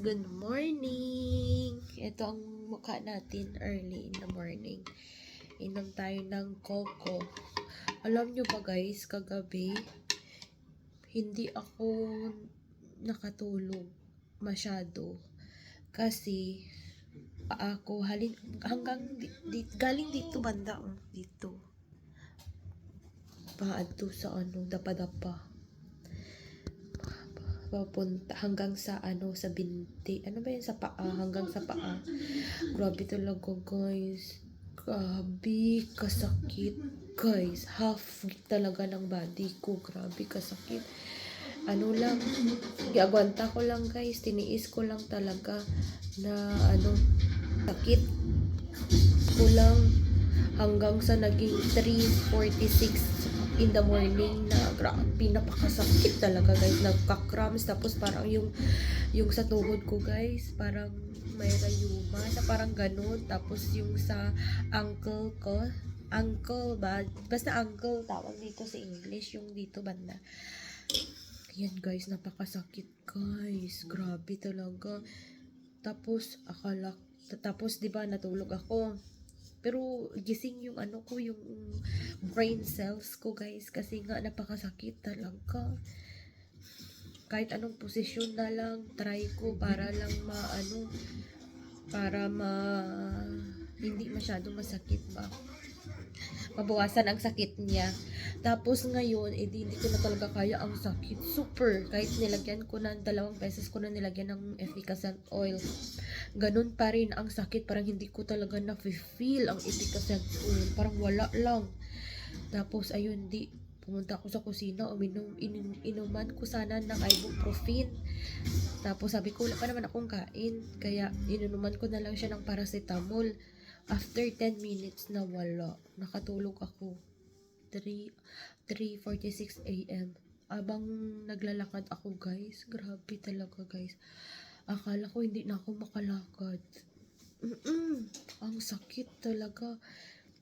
Good morning! Ito ang mukha natin early in the morning. Inom tayo ng coco. Alam nyo ba guys, kagabi, hindi ako nakatulog masyado. Kasi, ako halin, hanggang di, di- galing dito banda, oh, dito. Paadto sa ano, dapa-dapa papunta hanggang sa ano sa binti. Ano ba yun? Sa paa hanggang sa paa. Grabe talaga guys. Grabe kasakit guys. Half talaga ng body ko. Grabe kasakit. Ano lang gagwanta ko lang guys. Tiniis ko lang talaga na ano sakit ko lang. Hanggang sa naging 3.46 in the morning na grabe napakasakit talaga guys. Nagka-cramps. Tapos parang yung yung sa tuhod ko guys parang may rayuma na parang ganun. Tapos yung sa ankle ko ankle ba basta ankle tawag dito sa English yung dito banda. Yan guys napakasakit guys. Grabe talaga. Tapos akala tapos 'di ba natulog ako pero gising yung ano ko, yung brain cells ko guys. Kasi nga napakasakit talaga. Kahit anong posisyon na lang, try ko para lang maano, para ma hindi masyadong masakit ba mabawasan ang sakit niya. Tapos ngayon, eh, di- hindi ko na talaga kaya ang sakit. Super. Kahit nilagyan ko na, dalawang beses ko na nilagyan ng efficacent oil. Ganun pa rin ang sakit. Parang hindi ko talaga na-feel ang efficacent oil. Parang wala lang. Tapos, ayun, di, pumunta ako sa kusina, uminom, in, inuman ko sana ng ibuprofen. Tapos sabi ko, wala pa naman akong kain. Kaya, inunuman ko na lang siya ng paracetamol. After 10 minutes na wala, nakatulog ako. 3, 3.46 a.m. Abang naglalakad ako guys, grabe talaga guys. Akala ko hindi na ako makalakad. Mm-mm, ang sakit talaga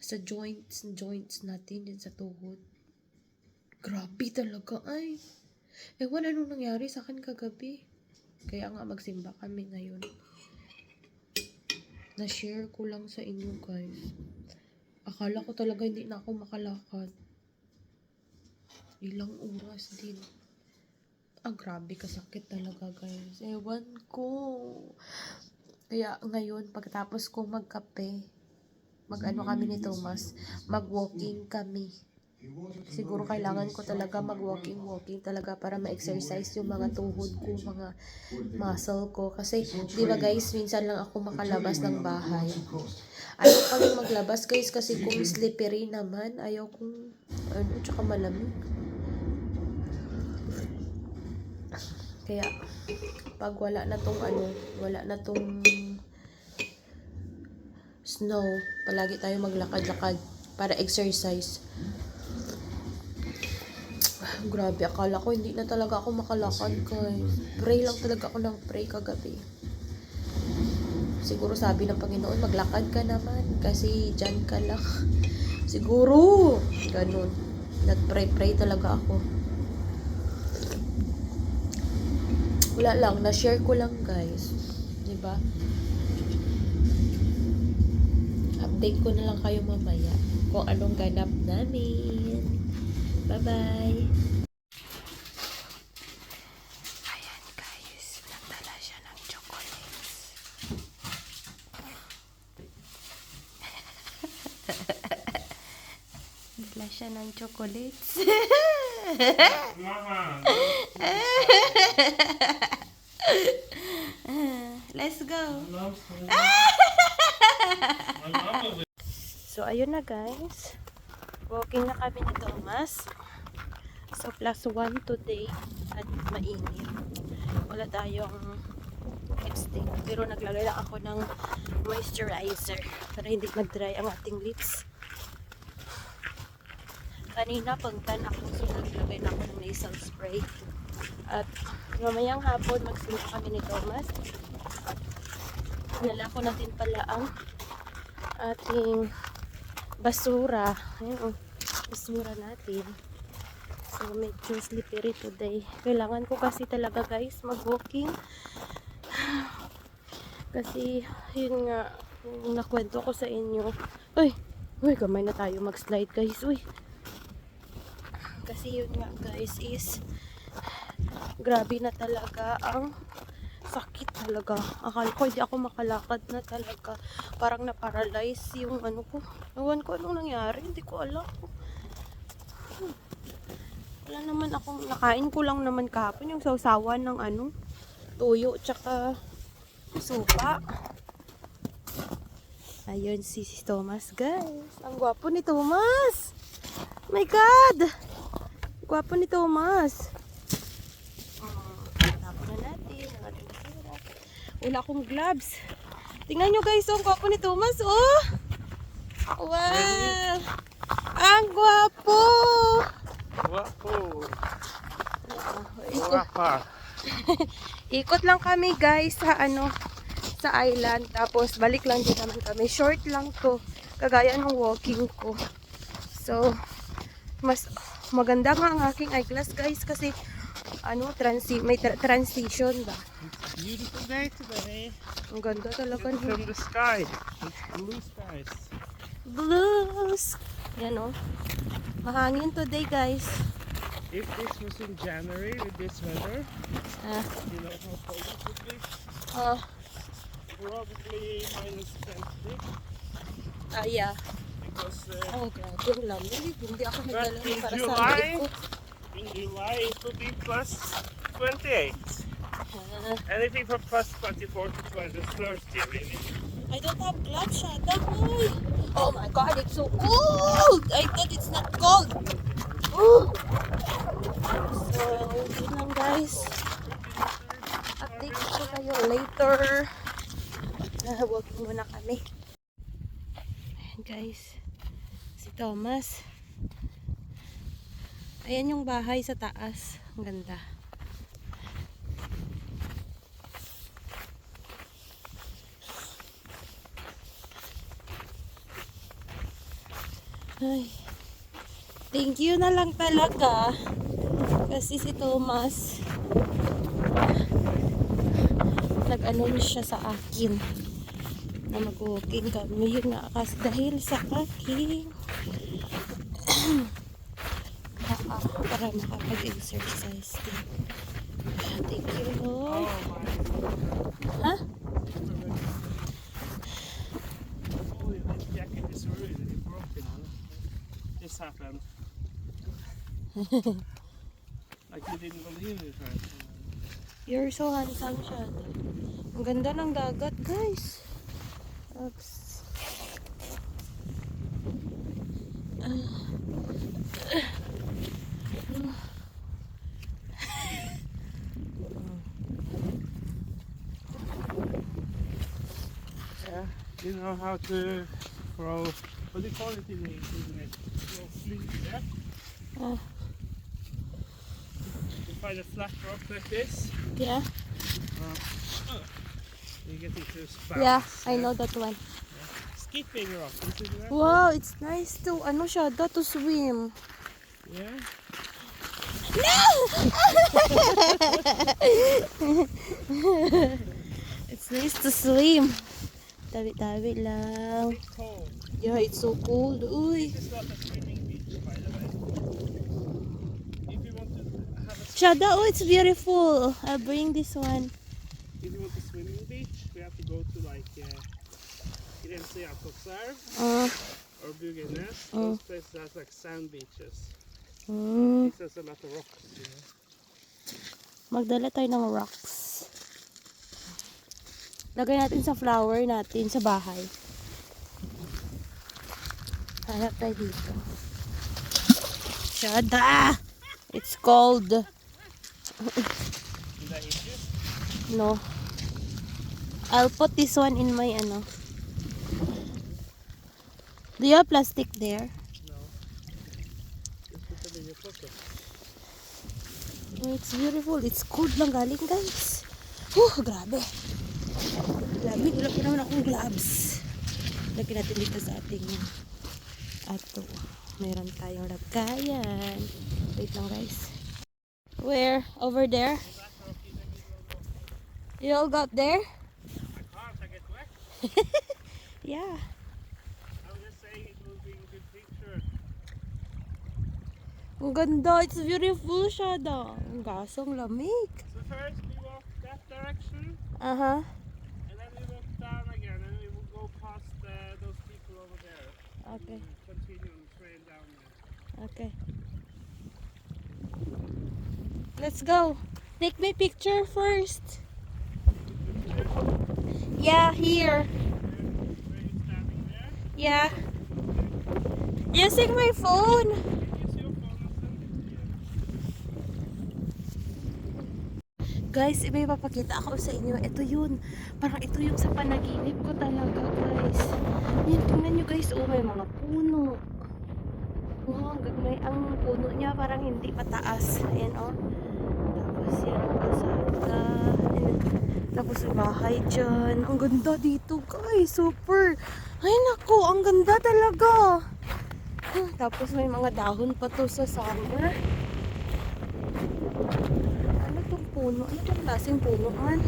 sa joints, joints natin din sa tuhod. Grabe talaga ay. Ewan anong nangyari sa akin kagabi. Kaya nga magsimba kami ngayon na-share ko lang sa inyo guys. Akala ko talaga hindi na ako makalakad. Ilang oras din. Ah, grabe kasakit talaga guys. Ewan ko. Kaya ngayon, pagkatapos ko magkape, mag-ano kami ni Thomas, mag-walking kami. Siguro kailangan ko talaga mag-walking, walking talaga para ma-exercise yung mga tuhod ko, mga muscle ko. Kasi, di ba guys, minsan lang ako makalabas ng bahay. Ayaw rin maglabas guys kasi kung slippery naman, ayaw kong, ano, tsaka malamig. Kaya, pag wala na tong ano, wala na tong snow, palagi tayo maglakad-lakad para exercise. Grabe, akala ko hindi na talaga ako makalakad guys. Pray lang talaga ako ng pray kagabi. Siguro sabi ng Panginoon, maglakad ka naman kasi dyan ka lang. Siguro, ganun. Nag-pray-pray talaga ako. Wala lang, na-share ko lang guys. 'Di ba? Update ko na lang kayo mamaya kung anong ganap namin. Bye-bye! Ayan guys, nagdala siya ng chocolates. Nagdala siya ng chocolates. Let's go! So, ayun na guys. Walking na kami ni Thomas. So, plus one today at mainit. Wala tayong lipstick. Pero naglagay lang ako ng moisturizer para hindi mag-dry ang ating lips. Kanina pagtan ako so naglagay na ako ng nasal spray. At mamayang hapon magsimula kami ni Thomas. Nalako natin pala ang ating basura. Ayun, oh, basura natin. So, medyo slippery today. Kailangan ko kasi talaga guys mag-walking. Kasi, yun nga, nakwento ko sa inyo. Uy! Uy, kamay na tayo mag-slide guys. Uy! Kasi yun nga guys is grabe na talaga ang sakit talaga. Akala ko hindi ako makalakad na talaga. Parang na-paralyze yung ano ko. Ewan ko anong nangyari. Hindi ko alam. Hmm. Wala naman akong nakain ko lang naman kahapon yung sausawan ng ano tuyo tsaka supa. Ayun si Thomas guys. Ang gwapo ni Thomas. My God! Gwapo ni Thomas. Tapos na natin ang ating basura. Wala akong gloves. Tingnan nyo guys, oh, ang gwapo ni Thomas, oh! Wow! Ang gwapo! Guapo. Ikot, Guapa. ikot lang kami guys sa ano, sa island. Tapos balik lang din naman kami. Short lang to. Kagaya ng walking ko. So, mas maganda nga ang aking eyeglass guys kasi ano, transi may tra- transition ba? Beautiful day today. Ang ganda talaga ng from the sky. It's blue skies. blues. Yan oh. Mahangin today guys. If this was in January with this weather, Ah, you know how cold it would be? ah, Probably minus 20 ah, yeah. Oh, grabe ang lamig. Hindi ako nagdala in para sa lamig ko. in July it will be plus 28. Ah, Anything from plus 24 to 20, 30 really. I don't have gloves, Shada. Oh my god, it's so cold! I thought it's not cold. Ooh. So, yun lang guys. Update ko kayo later. Uh, walking muna kami. Ayan guys. Thomas. Ayan yung bahay sa taas. Ang ganda. Ay. Thank you na lang talaga. Kasi si Thomas nag-ano siya sa akin na mag-walking kami yun nga kasi dahil sa akin para makapag-exercise din. Thank you, Lord. Ha? Oh, this happened. like you didn't believe it, right? You're so handsome. Ang ganda ng dagat, guys. Oops. Yeah. You know how to throw, what do you call it in English, isn't it? Throw flee, yeah? Ah. You find a flat rock like this, Yeah? you get it to bounce. Yeah, I know that one. Skipping rock? Wow, it's nice to, ano siya, da, to swim. Yeah. It's nice to swim. Tabi-tabi lang. It's cold. Yeah, it's so cold. Uy. This is not a swimming beach, by the way. If you want to have a Shada, oh, it's beautiful. I'll bring this one. If you want a swimming beach, we have to go to like uh, Grense Jakobsarv Uh, or Bugenäs. Mm. Those places has like sand beaches. mm, This has a lot of rocks, you know. magdala tayo ng rocks. Lagay natin sa flower natin sa bahay. Hanap tayo dito. Shada! It's cold. No. I'll put this one in my ano. Do you have plastic there? No. Just put them in your pocket. Oh, it's beautiful. It's cold lang galing, guys. Huh, grabe. Grabe, wala pa naman akong gloves. Lagyan natin dito sa ating ato. Meron tayong lagayan. Wait lang, guys. Where? Over there? You all got there? Yeah. Ang ganda. It's beautiful siya da. Ang gasong lamig. So first we walk that direction, Aha. and then we walk down again, and we will go past uh, those people over there. Okay. And continue on the trail down there. Okay. Let's go. Take my picture first. Yeah, here. Where you standing there? Yeah. Using my phone. Guys, may papakita ako sa inyo. Ito yun. Parang ito yung sa panaginip ko talaga, guys. Yan, tingnan nyo guys. Oh, may mga puno. Oh, gagmay. Ang puno niya parang hindi pataas. Ayan, oh. Tapos yan. Ayan. Tapos may bahay dyan. Ang ganda dito, guys. Super. Ay, naku. Ang ganda talaga. Tapos may mga dahon pa to sa summer. Ano tong puno? Ano tong klaseng puno man?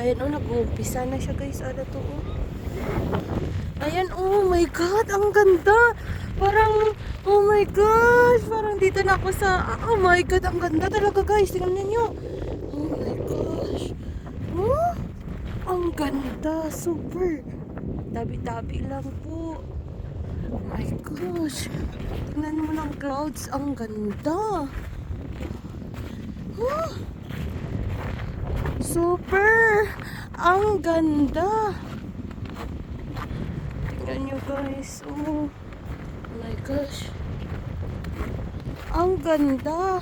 Ayan oh, nag-uumpisa na siya guys. Ano to oh? Ayan oh my god, ang ganda! Parang, oh my gosh! Parang dito na ako sa, oh my god, ang ganda talaga guys. Tingnan niyo. Oh my gosh. Oh, ang ganda. Super. Tabi-tabi lang po. Oh my gosh. Tingnan mo ng clouds. Ang ganda. Huh? Super! Ang ganda! Tingnan nyo guys. Oh. oh my gosh. Ang ganda!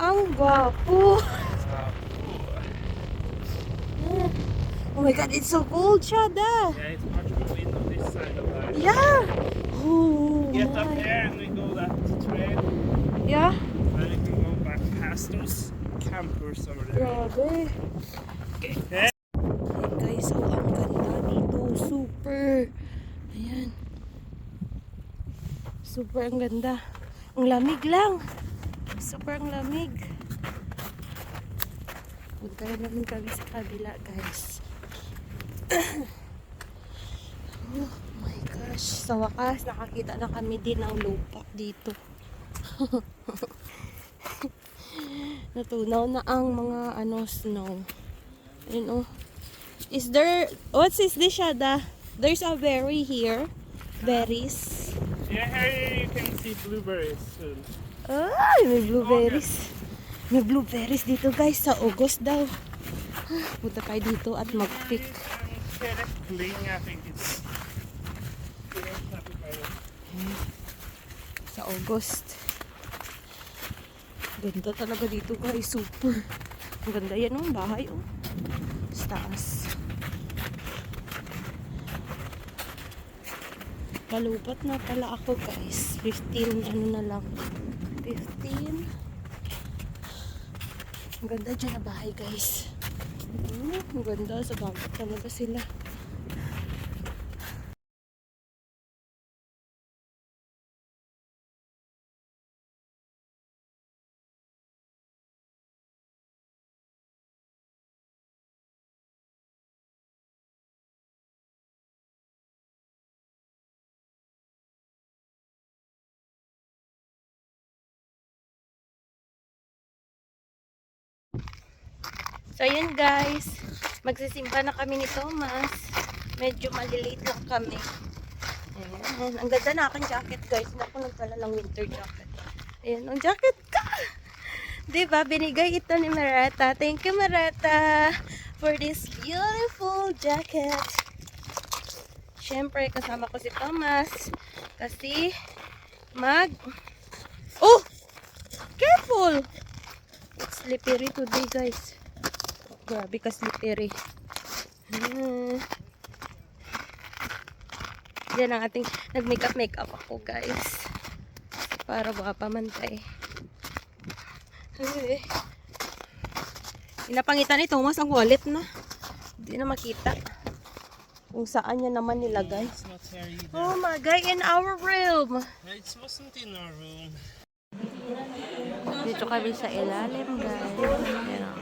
Ang gwapo! Oh my god, it's so cold siya! Yeah, it's much more wind on this side of the Yeah! Oh Get up there and we go that trail. Yeah? Then we can go back past those campers over there. Super ang ganda. Ang lamig lang. Super ang lamig. Punta na naman kami sa kabila, guys. oh my gosh. Sa wakas, nakakita na kami din ng lupa dito. Natunaw na ang mga ano snow. Ayun oh. Is there, what's is this, Shada? There's a berry here. Berries. Yeah, here you can see blueberries soon. Ay, may blueberries. May blueberries dito guys, sa August daw. Punta tayo dito at mag-pick. Berry. Sa August. Ganda talaga dito guys, super. Ang ganda yan oh, bahay oh. Sa taas. Palupat na pala ako guys. 15 ano na lang. 15. Ang ganda dyan na bahay guys. Mm, ang ganda sa dagat talaga sila. So, yun guys. Magsisimba na kami ni Thomas. Medyo malilate lang kami. Ayan. Ang ganda na aking jacket guys. Naku, nagtala lang winter jacket. Ayan, ang jacket ka! Diba, binigay ito ni Marata. Thank you, Marata, for this beautiful jacket. Siyempre, kasama ko si Thomas. Kasi, mag... Oh! Careful! It's slippery today, guys. Grabe ka slippery. Hmm. Yan ang ating nag-makeup makeup ako, guys. Para guwapa man tayo. Ay. Inapangitan ni Thomas ang wallet na. Hindi na makita. Kung saan niya naman nilagay. Oh my God, in our room. It wasn't in our room. Dito kami sa ilalim, guys. Ayan.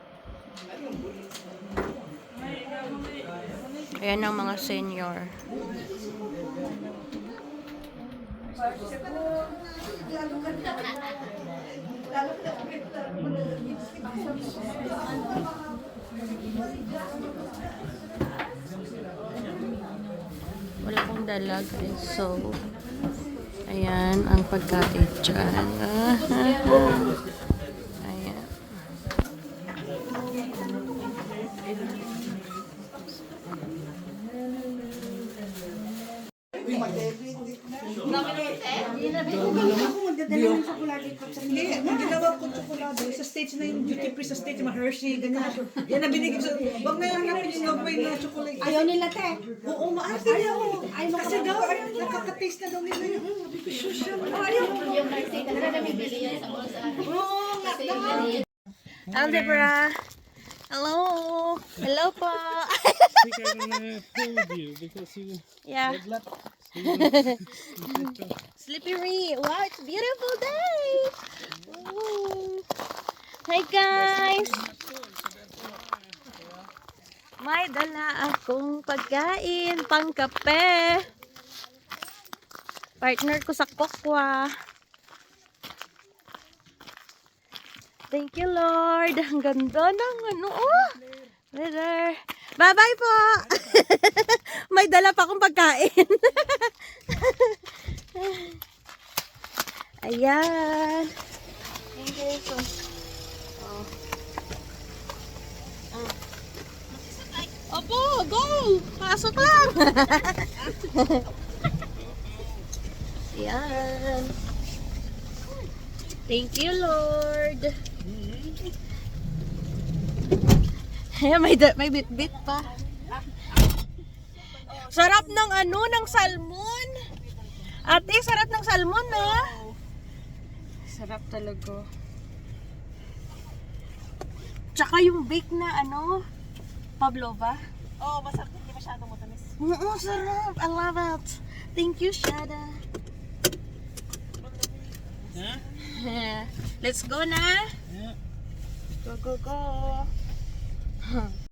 Ayan ang mga senior. Wala akong dalag. So, ayan ang pagkain dyan. Ayan. Hindi, nung ginawa ko tsokolate, sa stage na yung duty free, sa stage yung Hershey, ganyan. Yan na binigay ko. Wag na yung hanapin yung love na chocolate. Ayaw nila, te. Oo, maarte niya ako. Kasi daw, nakaka-taste na daw nila yun. Ayaw. Yung kasi talaga nabibili yan sa mga sa Oo, nga. Algebra. Hello. Hello po. I think I'm gonna hold you because you. yeah. Slippery. Wow, it's a beautiful day. Ooh. Hi guys. May dala akong pagkain, pang kape. Partner ko sa kokwa. Thank you, Lord. Ang ganda ng ano, oh. Weather. Bye-bye po. May dala pa akong pagkain. Ayan. Thank you so oh. Ah. Opo, go! Pasok lang! Ayan. Thank you, Lord. Ayan, may, may bit-bit pa. Sarap ng ano, ng salmon. Ate, sarap ng salmon, na. Sarap talaga. Tsaka yung bake na ano, Pavlova. Oo, masarap. Hindi masyadong matamis. Oo, sarap. I love it. Thank you, Shada. Yeah? Let's go na. Yeah. Go, go, go.